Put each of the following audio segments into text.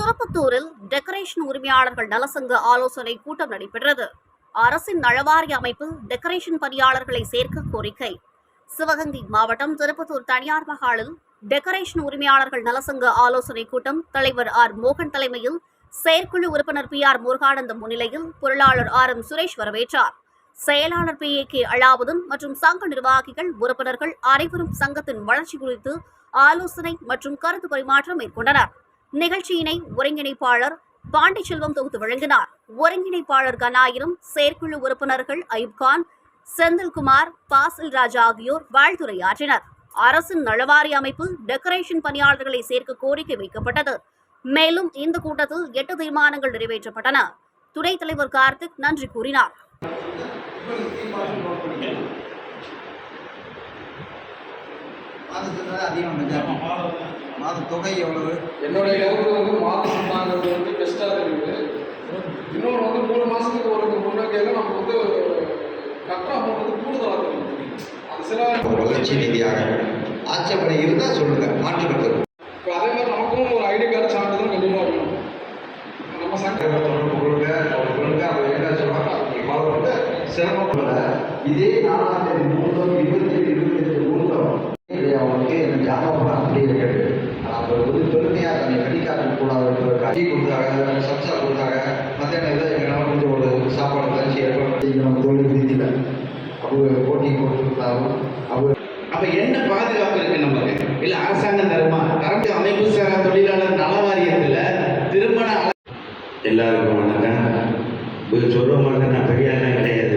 திருப்பத்தூரில் டெக்கரேஷன் உரிமையாளர்கள் நலசங்க ஆலோசனை கூட்டம் நடைபெற்றது. அரசின் நலவாரிய அமைப்பில் டெக்கரேஷன் பணியாளர்களை சேர்க்க கோரிக்கை. சிவகங்கை மாவட்டம் திருப்பத்தூர் தனியார் மகாலில் டெக்கரேஷன் உரிமையாளர்கள் நலசங்க ஆலோசனை கூட்டம் தலைவர் ஆர் மோகன் தலைமையில் செயற்குழு உறுப்பினர் பி ஆர் முருகானந்தம் முன்னிலையில் பொருளாளர் ஆர் எம் சுரேஷ் வரவேற்றார். செயலாளர் பி ஏ கே அலாவுதன் மற்றும் சங்க நிர்வாகிகள் உறுப்பினர்கள் அனைவரும் சங்கத்தின் வளர்ச்சி குறித்து ஆலோசனை மற்றும் கருத்து பரிமாற்றம் மேற்கொண்டனர். நிகழ்ச்சியினை ஒருங்கிணைப்பாளர் பாண்டிச்செல்வம் தொகுத்து வழங்கினார். ஒருங்கிணைப்பாளர் கனாயிரம் செயற்குழு உறுப்பினர்கள் அயூப்கான் செந்தில்குமார் பாசில் ராஜா ஆகியோர் வாழ்த்துரையாற்றினர். அரசின் நலவாரி அமைப்பில் டெக்கரேஷன் பணியாளர்களை சேர்க்க கோரிக்கை வைக்கப்பட்டது. மேலும் இந்த கூட்டத்தில் எட்டு தீர்மானங்கள் நிறைவேற்றப்பட்டன. துணைத் தலைவர் கார்த்திக் நன்றி கூறினார். மாதத்துக்கு அதிகம் பஞ்சாயத்து மாத தொகை எவ்வளவு? என்னுடைய கருத்து வந்து மாதம் வாங்குறது வந்து பெஸ்ட்டாக இருக்குது. இன்னொன்று வந்து மூணு மாதத்துக்கு ஒரு முன்னோக்கியாக நம்ம வந்து கட்டுற அமௌண்ட் வந்து கூடுதலாக இருக்குது அது சில ஒரு வளர்ச்சி நிதியாக ஆட்சேபனை இருந்தால் சொல்லுங்க மாற்றுக்கிறது இப்போ அதே மாதிரி நமக்கும் ஒரு ஐடி கார்டு சான்றிதழ் கண்டிப்பாக வேணும் நம்ம சங்க தொடர்பு கொள்ளுங்க அவர் கொள்ளுங்க அவர் என்ன சொல்றாங்க அப்படி ஃபாலோ பண்ண சிரமப்பட இதே நாலாம் தேதி மூலம் இருபத்தி ஏழு இருபத்தி எட்டு மூலம் அவனுக்கு எனக்கு ஜாதகம் அப்படி இருக்குது. அவர் வந்து பெருமையாக தன்னை கடிக்காக்க கூடாது கடி கொடுத்தாங்க சப்சா கொடுத்தாங்க மத்தியானம் ஏதோ எங்களால் கொஞ்சம் ஒரு சாப்பாடு கழிச்சு ஏற்பாடு பண்ணி நம்ம தொழில் ரீதியில் அவர் போட்டி கொடுத்துருந்தாலும் அவர் அப்ப என்ன பாதுகாப்பு இருக்கு நமக்கு இல்ல அரசாங்கம் தருமா? கரண்ட் அமைப்பு சாரா தொழிலாளர் நல வாரியத்துல திருமண எல்லாருக்கும் வணக்கம். நான் பெரிய ஆளெல்லாம் கிடையாது?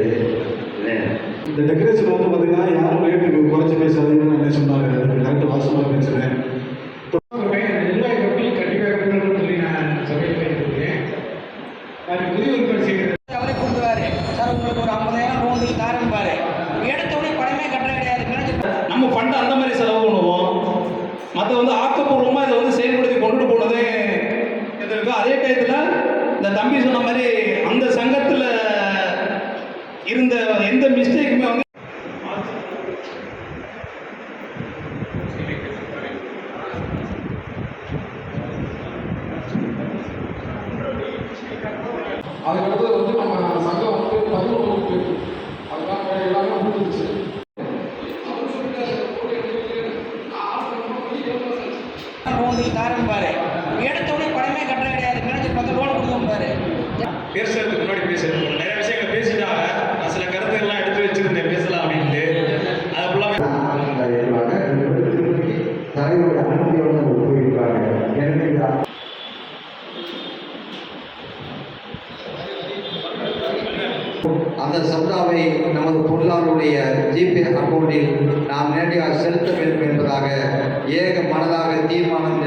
இந்த டெக்கரேஷன் வந்து பார்த்தீங்கன்னா யாரும் ரேட்டு குறைச்சி பேசாதீங்கன்னு என்ன சொன்னாங்க உறுப்பினர் செய்கிறது அவரே கூப்பிடுவாரு சார் உங்களுக்கு ஒரு ஐம்பதாயிரம் லோன் தாரம் பாரு. எடுத்த உடனே பணமே கட்ட கிடையாது. நம்ம ஃபண்ட் அந்த மாதிரி செலவு பண்ணுவோம். மற்ற வந்து ஆக்கப்பூர்வமாக இதை வந்து செயல்படுத்தி கொண்டுட்டு போனதே இது இருக்கு அதே டயத்தில் இந்த தம்பி சொன்ன மாதிரி அந்த சங்கத்தில் இருந்த எந்த மிஸ்டேக்குமே வந்து அதுக்கடுத்து வந்து நம்ம சங்கம் வந்து பதினொன்று இருக்கு அதுக்காக எல்லாமே தாரம் பாரு. எடுத்த உடனே பணமே கட்ட கிடையாது. மேனேஜர் பார்த்து லோன் கொடுக்கும் பாரு. பேசுறதுக்கு முன்னாடி பேசுறது நிறைய விஷயங்கள் பேசிட்டாங்க. நான் சில கருத்துக்கள்லாம் எடுத்து வச்சிருந்தேன். பேசலாம் அப்படின்ட்டு. அது ஃபுல்லாக தலைவருடைய அனுமதியோடு அந்த சந்தாவை நமது பொருளாளருடைய ஜிபே அக்கௌண்டில் நாம் நேரடியாக செலுத்த வேண்டும் என்பதாக ஏக மனதாக தீர்மானம்